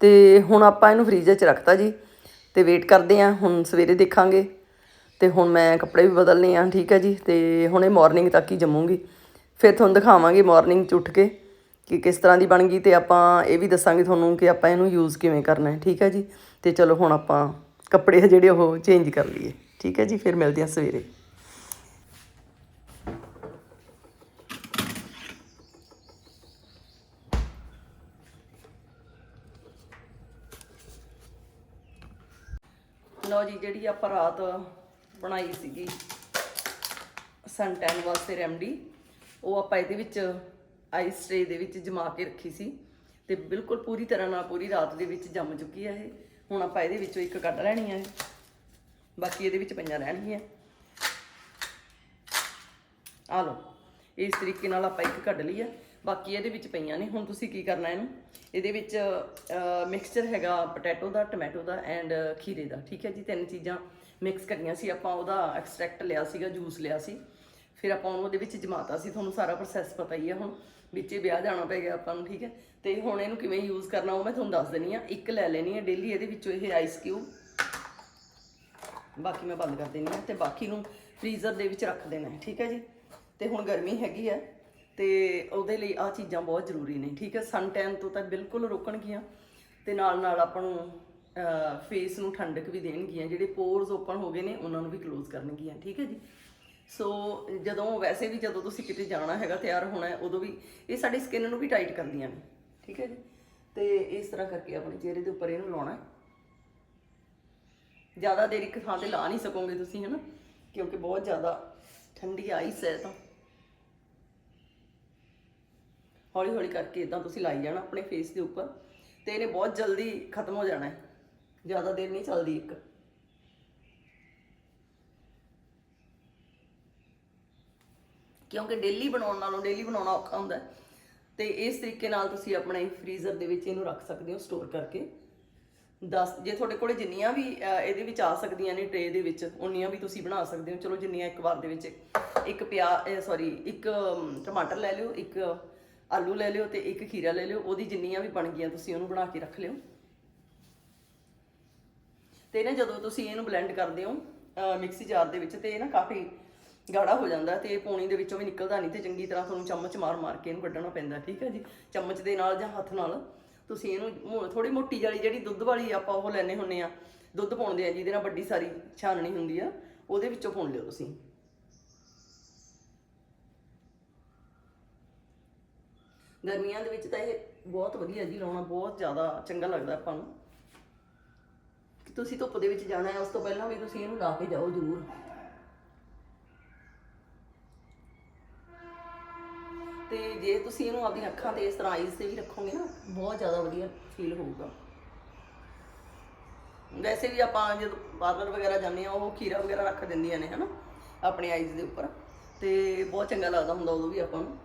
[SPEAKER 1] ਤੇ ਹੁਣ ਆਪਾਂ ਇਹਨੂੰ ਫ੍ਰੀਜ਼ਰ 'ਚ ਰੱਖਤਾ ਜੀ ਤੇ ਵੇਟ ਕਰਦੇ ਆ ਹੁਣ ਸਵੇਰੇ ਦੇਖਾਂਗੇ ਤੇ ਹੁਣ ਮੈਂ ਕੱਪੜੇ ਵੀ ਬਦਲਨੇ ਆ, ਠੀਕ ਹੈ ਜੀ, ਤੇ ਹੁਣ ਇਹ ਮਾਰਨਿੰਗ ਤੱਕ ਹੀ ਜੰਮੂਗੀ। ਫਿਰ ਤੁਹਾਨੂੰ ਦਿਖਾਵਾਂਗੇ ਮਾਰਨਿੰਗ 'ਚ ਉੱਠ ਕੇ ਕਿ ਕਿਸ ਤਰ੍ਹਾਂ ਦੀ ਬਣ ਗਈ ਤੇ ਆਪਾਂ ਇਹ ਵੀ ਦੱਸਾਂਗੇ ਤੁਹਾਨੂੰ ਕਿ ਆਪਾਂ ਇਹਨੂੰ ਯੂਜ਼ ਕਿਵੇਂ ਕਰਨਾ ਹੈ, ਠੀਕ ਹੈ ਜੀ। ਤੇ ਚਲੋ ਹੁਣ ਆਪਾਂ ਕੱਪੜੇ ਆ ਜਿਹੜੇ ਉਹ ਚੇਂਜ ਕਰ ਲਈਏ, ਠੀਕ ਹੈ ਜੀ, ਫਿਰ ਮਿਲਦੇ ਆ ਸਵੇਰੇ ਲਓ ਜੀ ਜਿਹੜੀ ਆਪਾਂ ਰਾਤ ਬਣਾਈ ਸੀਗੀ ਸਨ ਟੈਨ ਵਾਸਤੇ ਰੈਮਡੀ ਉਹ ਆਪਾਂ ਇਹਦੇ ਵਿੱਚ ਆਈਸ ਟਰੇ ਦੇ ਵਿੱਚ ਜਮਾ ਕੇ ਰੱਖੀ ਸੀ ਤੇ ਬਿਲਕੁਲ ਪੂਰੀ ਤਰ੍ਹਾਂ ਨਾਲ ਪੂਰੀ ਰਾਤ ਦੇ ਵਿੱਚ ਜੰਮ ਚੁੱਕੀ ਹੈ ਇਹ। ਹੁਣ ਆਪਾਂ ਇਹਦੇ ਵਿੱਚੋਂ ਇੱਕ ਕੱਢ ਲੈਣੀ ਹੈ ਬਾਕੀ ਇਹਦੇ ਵਿੱਚ ਪੰਜਾਂ ਰਹਿਣਗੀਆਂ। ਆ ਲਓ, ਇਸ ਤਰੀਕੇ ਨਾਲ ਆਪਾਂ ਇੱਕ ਕੱਢ ਲਈ ਆ। ਬਾਕੀ ਇਹਦੇ ਵਿੱਚ ਪਈਆਂ ਨੇ। ਹੁਣ ਤੁਸੀਂ ਕੀ ਕਰਨਾ ਇਹਨੂੰ? ਇਹਦੇ ਵਿੱਚ ਮਿਕਸਚਰ ਹੈਗਾ ਪੋਟੈਟੋ ਦਾ ਟੋਮੈਟੋ ਦਾ ਐਂਡ ਖੀਰੇ ਦਾ। ਠੀਕ ਹੈ ਜੀ? ਤਿੰਨ ਚੀਜ਼ਾਂ ਮਿਕਸ ਕਰੀਆਂ ਸੀ। ਆਪਾਂ ਉਹਦਾ ਐਕਸਟ੍ਰੈਕਟ ਲਿਆ ਸੀਗਾ ਜੂਸ ਲਿਆ ਸੀ। ਫਿਰ ਆਪਾਂ ਉਹਨੂੰ ਉਹਦੇ ਵਿੱਚ ਜਮਾਤਾ ਸੀ। ਤੁਹਾਨੂੰ ਸਾਰਾ ਪ੍ਰੋਸੈਸ ਪਤਾ ਹੀ ਆ ਹੁਣ। ਵਿੱਚੇ ਵਿਆਹ ਜਾਣਾ ਪੈ ਗਿਆ ਆਪਾਂ ਨੂੰ, ਠੀਕ ਹੈ? ਤੇ ਹੁਣ ਇਹਨੂੰ ਕਿਵੇਂ ਯੂਜ਼ ਕਰਨਾ ਉਹ ਮੈਂ ਤੁਹਾਨੂੰ ਦੱਸ ਦਿੰਨੀ ਆ ਇੱਕ ਲੈ ਲੈਣੀ ਹੈ ਡੇਲੀ ਇਹਦੇ ਵਿੱਚੋਂ ਇਹ ਆਈਸ ਕਿਊਬ ਬਾਕੀ ਮੈਂ ਬੰਦ ਕਰ ਦੇਣੀ ਹੈ ਤੇ ਬਾਕੀ ਨੂੰ ਫ੍ਰੀਜ਼ਰ ਦੇ ਵਿੱਚ ਰੱਖ ਦੇਣਾ ਹੈ। ਠੀਕ ਹੈ ਜੀ? ਤੇ ਹੁਣ ਗਰਮੀ ਹੈਗੀ ਹੈ। ਤੇ ਉਹਦੇ ਲਈ ਆ ਚੀਜ਼ਾਂ ਬਹੁਤ ਜ਼ਰੂਰੀ ਨੇ, ਠੀਕ ਹੈ? ਸਨ ਟੈਨ ਤੋਂ ਤਾਂ ਬਿਲਕੁਲ ਰੋਕਣਗੀਆਂ ਤੇ ਨਾਲ ਨਾਲ ਆਪਾਂ ਨੂੰ ਫੇਸ ਨੂੰ ਠੰਡਕ ਵੀ ਦੇਣਗੀਆਂ, ਜਿਹੜੇ ਪੋਰਸ ਓਪਨ ਹੋ ਗਏ ਨੇ, ਉਹਨਾਂ ਨੂੰ ਵੀ ਕਲੋਜ਼ ਕਰਨਗੀਆਂ, ਠੀਕ ਹੈ ਜੀ? ਸੋ ਜਦੋਂ, ਵੈਸੇ ਵੀ ਜਦੋਂ ਤੁਸੀਂ ਕਿਤੇ ਜਾਣਾ ਹੈਗਾ, ਤਿਆਰ ਹੋਣਾ ਹੈ, ਉਦੋਂ ਵੀ ਇਹ ਸਾਡੀ ਸਕਿਨ ਨੂੰ ਵੀ ਟਾਈਟ ਕਰਦੀਆਂ ਨੇ, ਠੀਕ ਹੈ ਜੀ? ਤੇ ਇਸ ਤਰ੍ਹਾਂ ਕਰਕੇ ਆਪਣੇ ਚਿਹਰੇ ਦੇ ਉੱਪਰ ਇਹਨੂੰ ਲਾਉਣਾ ਜ਼ਿਆਦਾ ਦੇਰ ਇੱਕ ਥਾਂ ਤੇ ਲਾ ਨਹੀਂ ਸਕੋਗੇ ਤੁਸੀਂ, ਹਨਾ? ਕਿਉਂਕਿ ਬਹੁਤ ਜ਼ਿਆਦਾ ਠੰਡੀ ਆਈਸ ਹੈ ਤਾਂ। ਹੌਲੀ ਹੌਲੀ ਕਰਕੇ ਇਦਾਂ ਤੁਸੀਂ ਲਾਈ ਜਾਣਾ ਆਪਣੇ ਫੇਸ ਦੇ ਉੱਪਰ ਤੇ ਇਹਨੇ ਬਹੁਤ ਜਲਦੀ ਖਤਮ ਹੋ ਜਾਣਾ ਹੈ। ਜ਼ਿਆਦਾ ਦੇਰ ਨਹੀਂ ਚੱਲਦੀ ਇੱਕ। ਕਿਉਂਕਿ ਡੇਲੀ ਬਣਾਉਣ ਨਾਲੋਂ ਡੇਲੀ ਬਣਾਉਣਾ ਔਖਾ ਹੁੰਦਾ ਹੈ। ਤੇ ਇਸ ਤਰੀਕੇ ਨਾਲ ਤੁਸੀਂ ਆਪਣੇ ਫ੍ਰੀਜ਼ਰ ਦੇ ਵਿੱਚ ਇਹਨੂੰ ਰੱਖ ਸਕਦੇ ਹੋ ਸਟੋਰ ਕਰਕੇ। 10 ਜੇ ਤੁਹਾਡੇ ਕੋਲੇ ਜਿੰਨੀਆਂ ਵੀ ਇਹਦੇ ਵਿੱਚ ਆ ਸਕਦੀਆਂ ਨੇ ਟ੍ਰੇ ਦੇ ਵਿੱਚ, ਉਨੀਆਂ ਵੀ ਤੁਸੀਂ ਬਣਾ ਸਕਦੇ ਹੋ। ਚਲੋ ਜਿੰਨੀਆਂ ਇੱਕ ਵਾਰ ਦੇ ਵਿੱਚ ਇੱਕ ਪਿਆ ਸੌਰੀ ਇੱਕ ਟਮਾਟਰ ਲੈ ਲਿਓ, ਇੱਕ ਆਲੂ ਲੈ ਲਿਓ ਤੇ ਇੱਕ ਖੀਰਾ ਲੈ ਲਿਓ, ਉਹਦੀ ਜਿੰਨੀਆਂ ਵੀ ਬਣ ਗਈਆਂ ਤੁਸੀਂ ਉਹਨੂੰ ਬਣਾ ਕੇ ਰੱਖ ਲਿਓ। ਤੇ ਨਾ ਜਦੋਂ ਤੁਸੀਂ ਇਹਨੂੰ ਬਲੈਂਡ ਕਰਦੇ ਹੋ ਮਿਕਸੀ ਜਾਰ ਦੇ ਵਿੱਚ ਤੇ ਇਹ ਨਾ ਕਾਫੀ ਗਾੜਾ ਹੋ ਜਾਂਦਾ ਤੇ ਪੌਣੀ ਦੇ ਵਿੱਚੋਂ ਵੀ ਨਿਕਲਦਾ ਨਹੀਂ ਤੇ ਚੰਗੀ ਤਰ੍ਹਾਂ ਤੁਹਾਨੂੰ ਚਮਚ ਮਾਰ ਮਾਰ ਕੇ ਇਹਨੂੰ ਕੱਢਣਾ ਪੈਂਦਾ, ਠੀਕ ਹੈ ਜੀ? ਚਮਚ ਦੇ ਨਾਲ ਜਾਂ ਹੱਥ ਨਾਲ ਤੁਸੀਂ ਇਹਨੂੰ ਥੋੜੀ ਮੋਟੀ ਵਾਲੀ ਜਿਹੜੀ ਦੁੱਧ ਵਾਲੀ ਆਪਾਂ ਉਹ ਲੈਨੇ ਹੁੰਨੇ ਆ ਦੁੱਧ ਪਾਉਂਦੇ ਆ ਜਿਹਦੇ ਨਾਲ ਵੱਡੀ ਸਾਰੀ ਛਾਨਣੀ ਹੁੰਦੀ ਆ, ਉਹਦੇ ਵਿੱਚੋਂ ਪਾਉਣ ਲਿਓ ਤੁਸੀਂ। ਗਰਮੀਆਂ ਦੇ ਵਿੱਚ ਤਾਂ ਇਹ ਬਹੁਤ ਵਧੀਆ ਜੀ ਲਾਉਣਾ ਬਹੁਤ ਜ਼ਿਆਦਾ ਚੰਗਾ ਲੱਗਦਾ ਆਪਾਂ ਨੂੰ। ਤੁਸੀਂ ਧੁੱਪ ਦੇ ਵਿੱਚ ਜਾਣਾ ਹੈ, ਉਸ ਤੋਂ ਪਹਿਲਾਂ ਵੀ ਤੁਸੀਂ ਇਹਨੂੰ ਲਾ ਕੇ ਜਾਓ ਜ਼ਰੂਰ। ਤੇ ਜੇ ਤੁਸੀਂ ਇਹਨੂੰ ਆਪਣੀਆਂ ਅੱਖਾਂ ਤੇ ਇਸ ਤਰ੍ਹਾਂ ਆਈਜ਼ ਤੇ ਵੀ ਰੱਖੋਗੇ ਨਾ, ਬਹੁਤ ਜ਼ਿਆਦਾ ਵਧੀਆ ਫੀਲ ਹੋਊਗਾ। ਵੈਸੇ ਵੀ ਆਪਾਂ ਜਦੋਂ ਪਾਰਲਰ ਵਗੈਰਾ ਜਾਂਦੇ ਆ ਉਹ ਖੀਰਾ ਵਗੈਰਾ ਰੱਖ ਦਿੰਦੀਆਂ ਨੇ, ਹਨਾ, ਆਪਣੇ ਆਈਜ਼ ਦੇ ਉੱਪਰ। ਤੇ ਬਹੁਤ ਚੰਗਾ ਲੱਗਦਾ ਹੁੰਦਾ ਉਦੋਂ ਵੀ ਆਪਾਂ ਨੂੰ।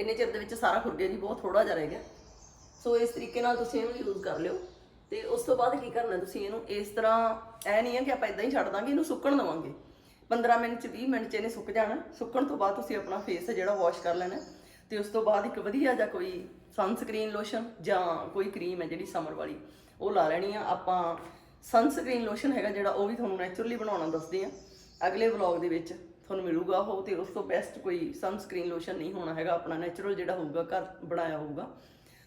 [SPEAKER 1] ਇੰਨੇ ਚਿਰ ਦੇ ਵਿੱਚ ਸਾਰਾ ਖੁਰ ਗਿਆ ਜੀ ਬਹੁਤ ਥੋੜਾ ਜਿਹਾ ਰਹਿ ਗਿਆ। ਸੋ ਇਸ ਤਰੀਕੇ ਨਾਲ ਤੁਸੀਂ ਇਹਨੂੰ ਯੂਜ਼ ਕਰ ਲਿਓ। ਤੇ ਉਸ ਤੋਂ ਬਾਅਦ ਕੀ ਕਰਨਾ ਤੁਸੀਂ ਇਹਨੂੰ ਇਸ ਤਰ੍ਹਾਂ ਐ ਨਹੀਂ ਹੈ ਕਿ ਆਪਾਂ ਇਦਾਂ ਹੀ ਛੱਡ ਦਾਂਗੇ, ਇਹਨੂੰ ਸੁੱਕਣ ਦਵਾਂਗੇ। 15 ਮਿੰਟ ਚ 20 ਮਿੰਟ ਚ ਇਹਨੇ ਸੁੱਕ ਜਾਣਾ। ਸੁੱਕਣ ਤੋਂ ਬਾਅਦ ਤੁਸੀਂ ਆਪਣਾ ਫੇਸ ਜਿਹੜਾ ਵਾਸ਼ ਕਰ ਲੈਣਾ ਤੇ ਉਸ ਤੋਂ ਬਾਅਦ ਇੱਕ ਵਧੀਆ ਜਿਹਾ ਕੋਈ ਸਨਸਕ੍ਰੀਨ ਲੋਸ਼ਨ ਜਾਂ ਕੋਈ ਕਰੀਮ ਹੈ ਜਿਹੜੀ ਸਮਰ ਵਾਲੀ, ਉਹ ਲਾ ਲੈਣੀ ਆ। ਆਪਾਂ ਸਨਸਕ੍ਰੀਨ ਲੋਸ਼ਨ ਹੈਗਾ ਜਿਹੜਾ, ਉਹ ਵੀ ਤੁਹਾਨੂੰ ਨੇਚਰਲੀ ਬਣਾਉਣਾ ਦੱਸਦੇ ਆ। ਅਗਲੇ ਵਲੌਗ ਦੇ ਵਿੱਚ। ਤੁਹਾਨੂੰ ਮਿਲੂਗਾ ਉਹ ਤੇ ਉਸ ਤੋਂ ਬੈਸਟ ਕੋਈ ਸਨਸਕ੍ਰੀਨ ਲੋਸ਼ਨ ਨਹੀਂ ਹੋਣਾ ਹੈਗਾ, ਆਪਣਾ ਨੇਚਰਲ ਜਿਹੜਾ ਹੋਊਗਾ, ਘਰ ਬਣਾਇਆ ਹੋਊਗਾ।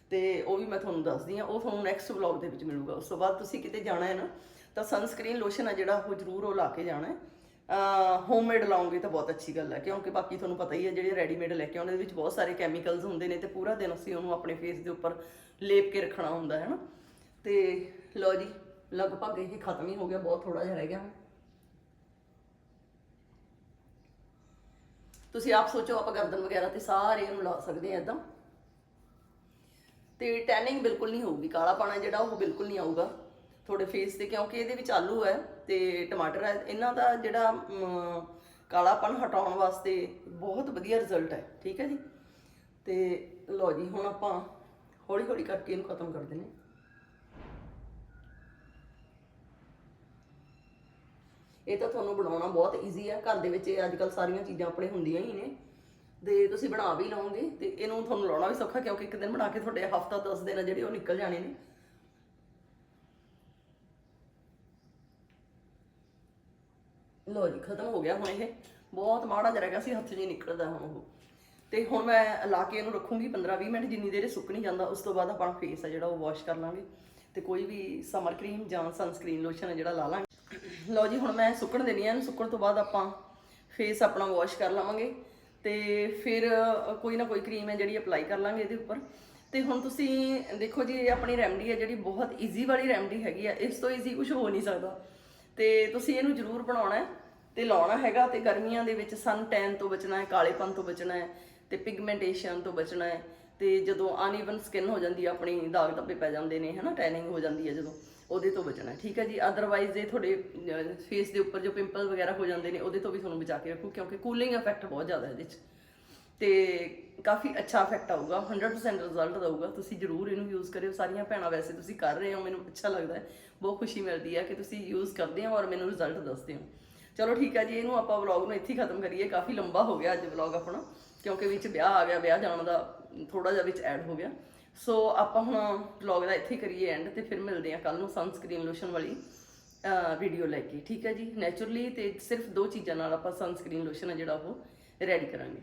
[SPEAKER 1] ਤੇ ਉਹ ਵੀ ਮੈਂ ਤੁਹਾਨੂੰ ਦੱਸਦੀ ਆ ਉਹ ਤੁਹਾਨੂੰ ਨੈਕਸਟ ਵਲੌਗ ਦੇ ਵਿੱਚ ਮਿਲੂਗਾ। ਉਸ ਤੋਂ ਬਾਅਦ ਤੁਸੀਂ ਕਿਤੇ ਜਾਣਾ ਹੈ ਨਾ, ਤਾਂ ਸਨਸਕ੍ਰੀਨ ਲੋਸ਼ਨ ਆ ਜਿਹੜਾ, ਉਹ ਜ਼ਰੂਰ ਉਹ ਲਾ ਕੇ ਜਾਣਾ ਹੈ। ਹੋਮਮੇਡ ਲਾਉਂਗੇ ਤਾਂ ਬਹੁਤ ਅੱਛੀ ਗੱਲ ਹੈ, ਕਿਉਂਕਿ ਬਾਕੀ ਤੁਹਾਨੂੰ ਪਤਾ ਹੀ ਹੈ, ਜਿਹੜੇ ਰੈਡੀਮੇਡ ਲੈ ਕੇ ਆਉਂਦੇ ਵਿੱਚ ਬਹੁਤ ਸਾਰੇ ਕੈਮੀਕਲਸ ਹੁੰਦੇ ਨੇ ਤੇ ਪੂਰਾ ਦਿਨ ਅਸੀਂ ਉਹਨੂੰ ਆਪਣੇ ਫੇਸ ਦੇ ਉੱਪਰ ਲੇਪ ਕੇ ਰੱਖਣਾ ਹੁੰਦਾ ਹੈ ਨਾ। ਤੇ ਲਓ ਜੀ, ਲਗਭਗ ਇਹ ਖਤਮ ਹੀ ਹੋ ਗਿਆ, ਬਹੁਤ ਥੋੜਾ ਜਿਹਾ ਰਹਿ ਗਿਆ। ਤੁਸੀਂ ਆਪ ਸੋਚੋ, ਆਪਾਂ ਗਰਦਨ ਵਗੈਰਾ ਤੇ ਸਾਰੇ ਨੂੰ ਲਾ ਸਕਦੇ ਆ ਇਦਾਂ। ਤੇ ਟੈਨਿੰਗ ਬਿਲਕੁਲ ਨਹੀਂ ਹੋਊਗੀ ਕਾਲਾ ਪਾਣਾ ਜਿਹੜਾ ਉਹ ਬਿਲਕੁਲ ਨਹੀਂ ਆਊਗਾ ਤੁਹਾਡੇ ਫੇਸ ਤੇ, ਕਿਉਂਕਿ ਇਹਦੇ ਵਿੱਚ ਆਲੂ ਹੈ ਤੇ ਟਮਾਟਰ ਹੈ। ਇਹਨਾਂ ਦਾ ਜਿਹੜਾ ਕਾਲਾਪਨ ਹਟਾਉਣ ਵਾਸਤੇ ਬਹੁਤ ਵਧੀਆ ਰਿਜ਼ਲਟ ਹੈ, ਠੀਕ ਹੈ ਜੀ? ਤੇ ਲਓ ਜੀ, ਹੁਣ ਆਪਾਂ ਹੌਲੀ ਹੌਲੀ ਕਰਕੇ ਇਹਨੂੰ ਖਤਮ ਕਰ ਦਿੰਦੇ ਇਹ ਤਾਂ ਤੁਹਾਨੂੰ ਬਣਾਉਣਾ ਬਹੁਤ ਈਜ਼ੀ ਆ। ਘਰ ਦੇ ਵਿੱਚ ਇਹ ਅੱਜ ਕੱਲ ਸਾਰੀਆਂ ਚੀਜ਼ਾਂ ਆਪਣੇ ਹੁੰਦੀਆਂ ਹੀ ਨੇ। ਤੇ ਤੁਸੀਂ ਬਣਾ ਵੀ ਲਓਗੇ ਤੇ ਇਹਨੂੰ ਤੁਹਾਨੂੰ ਲਾਉਣਾ ਵੀ ਸੌਖਾ, ਕਿਉਂਕਿ ਇੱਕ ਦਿਨ ਬਣਾ ਕੇ ਤੁਹਾਡੇ ਹਫਤਾ 10 ਦਿਨ ਆ ਜਿਹੜੇ ਉਹ ਨਿਕਲ ਜਾਣੇ ਨੇ। ਲੋ ਜੀ, ਖਤਮ ਹੋ ਗਿਆ ਹੁਣ ਇਹ। ਬਹੁਤ ਮਾੜਾ ਜਿਹਾ ਰਹਿ ਸੀ, ਹੱਥ 'ਚ ਨਿਕਲਦਾ ਹੁਣ ਉਹ। ਤੇ ਹੁਣ ਮੈਂ ਲਾ ਕੇ ਇਹਨੂੰ ਰੱਖੂੰਗੀ 15-20 ਮਿੰਟ, ਜਿੰਨੀ ਦੇਰ ਸੁੱਕ ਨਹੀਂ ਜਾਂਦਾ, ਉਸ ਤੋਂ ਬਾਅਦ ਆਪਣਾ ਫੇਸ ਆ ਜਿਹੜਾ ਉਹ ਵਾਸ਼ ਕਰ ਲਾਂਗੇ। ਤੇ ਕੋਈ ਵੀ ਸਮਰ ਕਰੀਮ ਜਾਂ ਸਨਸਕ੍ਰੀਨ ਲੋਸ਼ਨ ਹੈ ਜਿਹੜਾ ਲਾ ਲਾਂਗੇ। ਲਓ ਜੀ, ਹੁਣ ਮੈਂ ਸੁੱਕਣ ਦੇਣੀ ਆ ਇਹਨੂੰ। ਸੁੱਕਣ ਤੋਂ ਬਾਅਦ ਆਪਾਂ ਫੇਸ ਆਪਣਾ ਵਾਸ਼ ਕਰ ਲਵਾਂਗੇ ਤੇ ਫਿਰ ਕੋਈ ਨਾ ਕੋਈ ਕਰੀਮ ਹੈ ਜਿਹੜੀ ਅਪਲਾਈ ਕਰ ਲਾਂਗੇ ਇਹਦੇ ਉੱਪਰ। ਤੇ ਹੁਣ ਤੁਸੀਂ ਦੇਖੋ ਜੀ, ਇਹ ਆਪਣੀ ਰੈਮਡੀ ਹੈ ਜਿਹੜੀ ਬਹੁਤ ਈਜ਼ੀ ਵਾਲੀ ਰੈਮਡੀ ਹੈਗੀ ਆ। ਇਸ ਤੋਂ ਈਜ਼ੀ ਕੁਝ ਹੋ ਨਹੀਂ ਸਕਦਾ। ਤੇ ਤੁਸੀਂ ਇਹਨੂੰ ਜ਼ਰੂਰ ਬਣਾਉਣਾ ਹੈ ਤੇ ਲਾਉਣਾ ਹੈਗਾ ਤੇ ਗਰਮੀਆਂ ਦੇ ਵਿੱਚ ਸਨ ਟੈਨ ਤੋਂ ਬਚਣਾ ਹੈ, ਕਾਲੇਪਨ ਤੋਂ ਬਚਣਾ ਹੈ ਤੇ ਪਿਗਮੈਂਟੇਸ਼ਨ ਤੋਂ ਬਚਣਾ ਹੈ। ਤੇ ਜਦੋਂ ਅਨਈਵਨ ਸਕਿਨ ਹੋ ਜਾਂਦੀ ਆ, ਆਪਣੀ ਦਾਗ ਧੱਬੇ ਪੈ ਜਾਂਦੇ ਨੇ, ਹਨਾ ਟੈਨਿੰਗ ਹੋ ਜਾਂਦੀ ਹੈ ਜਦੋਂ, ਉਹਦੇ ਤੋਂ ਬਚਣਾ ਠੀਕ ਹੈ ਜੀ ਅਦਰਵਾਈਜ਼ ਇਹ ਤੁਹਾਡੇ ਫੇਸ ਦੇ ਉੱਪਰ ਜੋ ਪਿੰਪਲ ਵਗੈਰਾ ਹੋ ਜਾਂਦੇ ਨੇ, ਉਹਦੇ ਤੋਂ ਵੀ ਤੁਹਾਨੂੰ ਬਚਾ ਕੇ ਰੱਖੋ, ਕਿਉਂਕਿ ਕੂਲਿੰਗ ਇਫੈਕਟ ਬਹੁਤ ਜ਼ਿਆਦਾ ਇਹਦੇ 'ਚ। ਤੇ ਕਾਫੀ ਅੱਛਾ ਇਫੈਕਟ ਆਊਗਾ 100% ਰਿਜ਼ਲਟ ਦਊਗਾ, ਤੁਸੀਂ ਜਰੂਰ ਇਹਨੂੰ ਯੂਜ਼ ਕਰਿਓ। ਸਾਰੀਆਂ ਭੈਣਾਂ ਵੈਸੇ ਤੁਸੀਂ ਕਰ ਰਹੇ ਹੋ, ਮੈਨੂੰ ਅੱਛਾ ਲੱਗਦਾ ਹੈ, ਬਹੁਤ ਖੁਸ਼ੀ ਮਿਲਦੀ ਹੈ ਕਿ ਤੁਸੀਂ ਯੂਜ਼ ਕਰਦੇ ਹੋ ਔਰ ਮੈਨੂੰ ਰਿਜ਼ਲਟ ਦੱਸਦੇ ਹੋ। ਚਲੋ ਠੀਕ ਹੈ ਜੀ, ਇਹਨੂੰ ਆਪਾਂ ਵਲੌਗ ਨੂੰ ਇੱਥੇ ਹੀ ਖਤਮ ਕਰੀਏ, ਕਾਫੀ ਲੰਬਾ ਹੋ ਗਿਆ ਅੱਜ ਵਲੌਗ ਆਪਣਾ, ਕਿਉਂਕਿ ਵਿੱਚ ਵਿਆਹ ਆ ਗਿਆ, ਵਿਆਹ ਜਾਣ ਦਾ ਥੋੜਾ ਜਿਹਾ ਵਿੱਚ ਐਡ ਹੋ ਗਿਆ। ਸੋ ਆਪਾਂ ਹੁਣ ਵਲੌਗ ਦਾ ਇੱਥੇ ਕਰੀਏ ਐਂਡ ਤੇ ਫਿਰ ਮਿਲਦੇ ਹਾਂ ਕੱਲ ਨੂੰ ਸਨਸਕ੍ਰੀਨ ਲੋਸ਼ਨ ਵਾਲੀ ਵੀਡੀਓ ਲੈ ਕੇ। ਠੀਕ ਹੈ ਜੀ? ਨੇਚਰਲੀ ਤੇ ਸਿਰਫ ਦੋ ਚੀਜ਼ਾਂ ਨਾਲ ਆਪਾਂ ਸਨਸਕ੍ਰੀਨ ਲੋਸ਼ਨ ਆ ਜਿਹੜਾ ਉਹ ਰੈਡੀ ਕਰਾਂਗੇ।